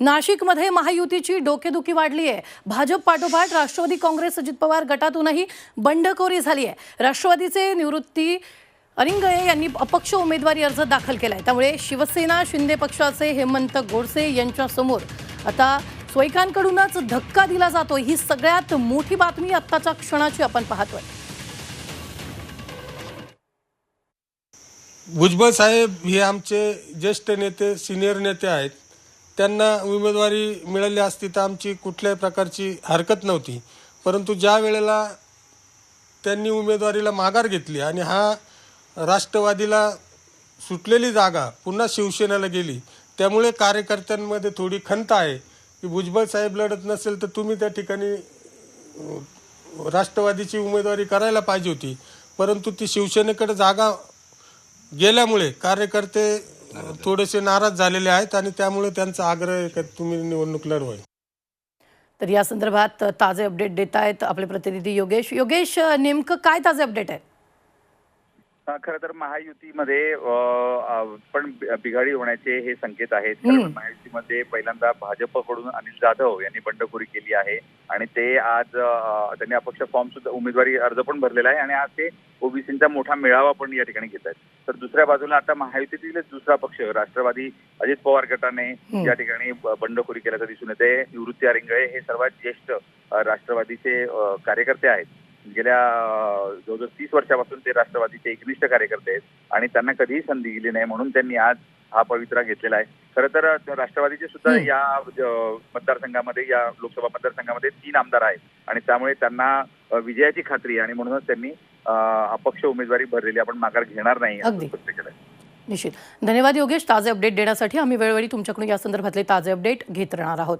नाशिकमध्ये महायुतीची डोकेदुखी वाढली आहे भाजप पाठोपाठ राष्ट्रवादी काँग्रेस अजित पवार गटातूनही बंडखोरी झाली आहे राष्ट्रवादीचे निवृत्ती अरिंगळे यांनी अपक्ष उमेदवारी अर्ज दाखल केला आहे त्यामुळे शिवसेना शिंदे पक्षाचे हेमंत गोडसे यांच्यासमोर आता स्वैकांकडूनच धक्का दिला जातो ही सगळ्यात मोठी बातमी आत्ताच्या क्षणाची आपण पाहतोय. भुजबळ साहेब हे आमचे ज्येष्ठ नेते सिनियर नेते आहेत. त्यांना उमेदवारी मिळाली असती तर आमची कुठल्याही प्रकारची हरकत नव्हती. परंतु ज्या वेळेला त्यांनी उमेदवारीला माघार घेतली आणि हा राष्ट्रवादीला सुटलेली जागा पुन्हा शिवसेनेला गेली त्यामुळे कार्यकर्त्यांमध्ये थोडी खंत आहे की भुजबळ साहेब लढत नसेल तर तुम्ही त्या ठिकाणी राष्ट्रवादीची उमेदवारी करायला पाहिजे होती. परंतु ती शिवसेनेकडे जागा गेल्यामुळे कार्यकर्ते थोडेसे नाराज झालेले आहेत आणि त्यामुळे त्यांचा आग्रह आहे की तुम्ही निवडणूक लढवाय तर या संदर्भात ताजे अपडेट देत आहेत आपले प्रतिनिधी योगेश. योगेश नेमकं काय ताजे अपडेट आहे? खरं तर महायुतीमध्ये पण बिघाडी होण्याचे हे संकेत आहेत. कारण. महायुतीमध्ये पहिल्यांदा भाजपकडून अनिल जाधव यांनी बंडखोरी केली आहे. आणि ते आज त्यांनी अपक्ष फॉर्म सुद्धा उमेदवारी अर्ज पण भरलेला आहे. आणि आज ते ओबीसींचा मोठा मेळावा पण या ठिकाणी घेत आहेत. तर दुसऱ्या बाजूला आता महायुतीतीलच दुसरा पक्ष राष्ट्रवादी अजित पवार गटाने. या ठिकाणी बंडखोरी केल्याचं दिसून येते. निवृत्ती अरिंगळे हे सर्वात ज्येष्ठ राष्ट्रवादीचे कार्यकर्ते आहेत. गेल्या जवळजवळ तीस वर्षापासून ते राष्ट्रवादीचे एकनिष्ठ कार्यकर्ते आहेत आणि त्यांना कधीही संधी दिली नाही म्हणून त्यांनी आज हा पवित्रा घेतलेला आहे. खरं तर राष्ट्रवादीचे सुद्धा. या मतदारसंघामध्ये या लोकसभा मतदारसंघामध्ये तीन आमदार आहेत. आणि त्यामुळे त्यांना विजयाची खात्री आहे आणि म्हणूनच त्यांनी अपक्ष उमेदवारी भरलेली आपण माघार घेणार नाही. स्पष्ट केलं निश्चित. धन्यवाद योगेश. ताजे अपडेट देण्यासाठी आम्ही वेळोवेळी तुमच्याकडून या संदर्भातले ताजे अपडेट घेत राहणार आहोत.